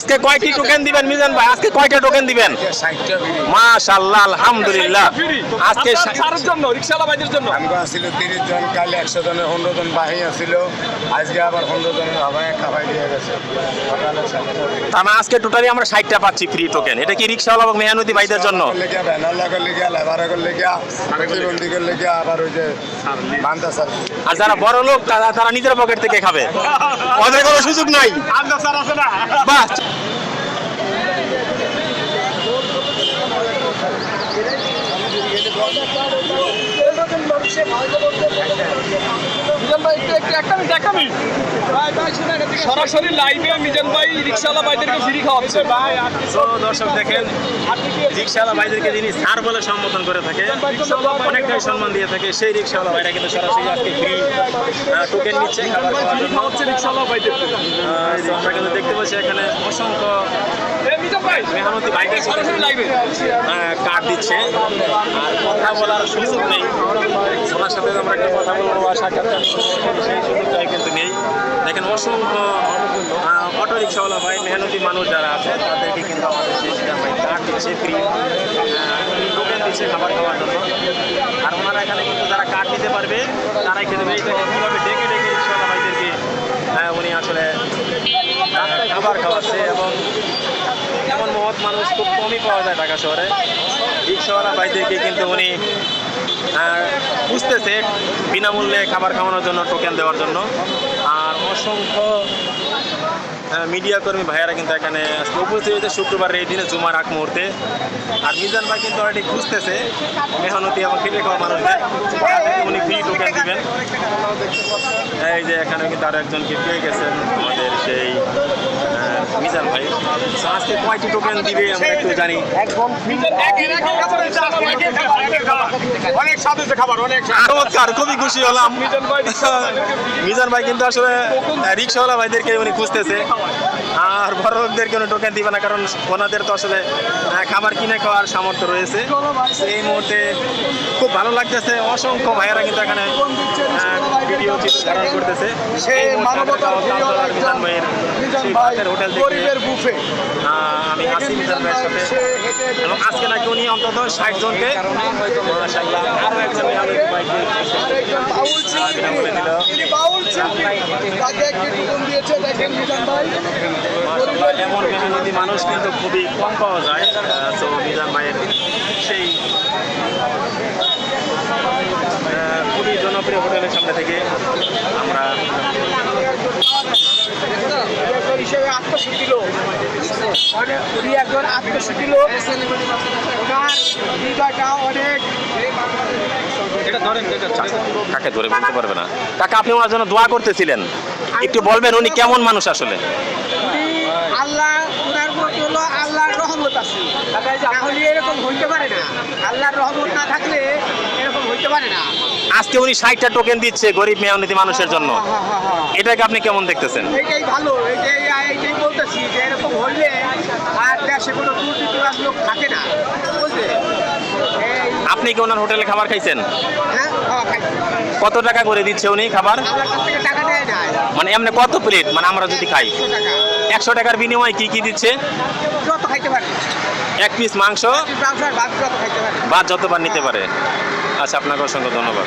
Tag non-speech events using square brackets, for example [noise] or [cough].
আজকে কয়টি টোকেন দিবেন মিজান ভাই? আজকে কয়টা টোকেন দিবেন? মাশাআল্লাহ আলহামদুলিল্লাহ। আজকে সারের জন্য ভাইদের জন্য? আমি আসছিল তিরিশ জন কাল একশো জনের পনেরো জন বাহি আজকে আবার জনের হাবায় খাবাই দিয়ে গেছে। তার মানে আজকে টোটালি আমরা পাচ্ছি ফ্রি টোকেন এটা কি রিক্সাওয়ালা এবং মেহানুদি ভাইদের জন্য? লেগে ব্যানার লেবার লেগে প্রতিবন্ধী লেগে আবার ওই যে বান্দা স্যার। আর যারা বড় লোক তারা তারা নিজের পকেট থেকে খাবে। [laughs] ওদের কোনো সুযোগ নাই। আন্দাজ আছে না? বাহ মিজান ভাই একটু একটু একটা মিনিট একটা মিনিট সরাসরি লাইভে মিজান ভাই রিক্সাওয়ালা ভাইদেরকে ফ্রি খাওয়াচ্ছে। ভাই তো দর্শক দেখেন রিক্সাওয়ালা ভাইদেরকে যিনি স্যার বলে সম্বোধন করে থাকে অনেকটাই সম্মান দিয়ে থাকে সেই রিক্সাওয়ালা ভাইরা কিন্তু সরাসরি আজকে ফ্রি টোকেন নিচ্ছে। খাবার খাওয়ার জন্য রিক্সাওয়ালা ভাইদের। আমরা কিন্তু দেখতে পাচ্ছি এখানে অসংখ্য মেহনতি ভাইদের লাইভে কার্ড দিচ্ছে? আর কথা বলার সুযোগ নেই। ওনার সাথে আমরা একটা কথা বলব বা সাক্ষাৎকার সেই সুযোগটাই কিন্তু নেই। দেখেন অসংখ্য অটো রিক্সাওয়ালা ভাই মেহনতি মানুষ যারা আছে তাদেরকে কিন্তু আমাদের সেই ভাই কার্ড দিচ্ছে ফ্রি টোকেন দিচ্ছে খাবার খাওয়ার জন্য। আর ওনারা এখানে কিন্তু যারা কার্ড দিতে পারবে তারাই খেতে পারবে। দেখেন কীভাবে ডেকে ডেকে রিক্সাওয়ালা ভাইদেরকে আহ, উনি আসলে খাবার খাওয়াচ্ছে এবং মানুষ খুব কমই পাওয়া যায় ঢাকা শহরে। রিক্সাওয়ালা ভাইদেরকে কিন্তু উনি খুঁজতেছে বিনামূল্যে খাবার খাওয়ানোর জন্য টোকেন দেওয়ার জন্য। আর অসংখ্য মিডিয়া কর্মী ভাইয়ারা কিন্তু এখানে উপস্থিত হয়েছে। শুক্রবার এই দিনে জুমার আগ মুহূর্তে। আর মিজান ভাই কিন্তু অলরেডি খুঁজতেছে মেহনতি এবং খেটে খাওয়া মানুষদের। উনি ফ্রি টোকেন দিবেন। এই যে এখানে কিন্তু আরও একজনকে পেয়ে গেছেন আমাদের সেই মিজান ভাই। আজকে কয়টি টোকেন দিবে আমরা একটু জানি। অনেক স্বাদ হয়েছে খাবার অনেক চমৎকার খুবই খুশি হলাম। মিজান ভাই কিন্তু আসলে রিক্সাওয়ালা ভাইদেরকে উনি খুঁজতেছে। আর বড় লোকদেরকে উনি টোকেন দিবে না কারণ ওনাদের তো আসলে খাবার কিনে খাওয়ার সামর্থ্য রয়েছে। এই মুহূর্তে খুব ভালো লাগতেছে। অসংখ্য ভাইয়েরা কিন্তু এখানে ভিডিও চিত্র ধারণ করতেছে। সেই হোটেল থেকে বুফে। আমি সাথে। এবং আজকে নাকি উনি অন্তত ষাট জনকে একজন এমন মানুষ কিন্তু খুবই কম পাওয়া যায়। তো মিজান ভাইয়ের সেই আহ, খুবই জনপ্রিয় হোটেলের সামনে থেকে আমরা লোক উনি একজন আত্মসুখী লোক ওনার হৃদয়টা অনেক কাকে ধরে বলতে পারবে না? কাকা আপনি ওনার জন্য দোয়া করতেছিলেন। একটু বলবেন উনি কেমন মানুষ আসলে? আল্লাহ ওনার মধ্যে হলো আল্লাহর রহমত আছে। তাহলে এরকম হইতে পারে না। আল্লাহর রহমত না থাকলে এরকম পারে না। আজকে উনি ষাটটা টোকেন দিচ্ছে গরিব মেহনতি মানুষের জন্য। হ্যাঁ, হ্যাঁ, হ্যাঁ। এটাকে আপনি কেমন দেখতেছেন? এইটাই ভালো এইটাই এইটাই বলতেছি যে এরকম হইলে আর দেশে কোনো দুর্নীতিবাজ লোক থাকে না। বুঝলে? আপনি কি ওনার হোটেলে খাবার খাইছেন? হ্যাঁ খাই। কত টাকা করে দিচ্ছে উনি খাবার? মানে এমনি কত প্লেট মানে আমরা যদি খাই। একশো টাকার বিনিময়ে কি কি দিচ্ছে? এক পিস মাংস ভাত যতবার নিতে পারে। আচ্ছা আপনাকে অসংখ্য ধন্যবাদ।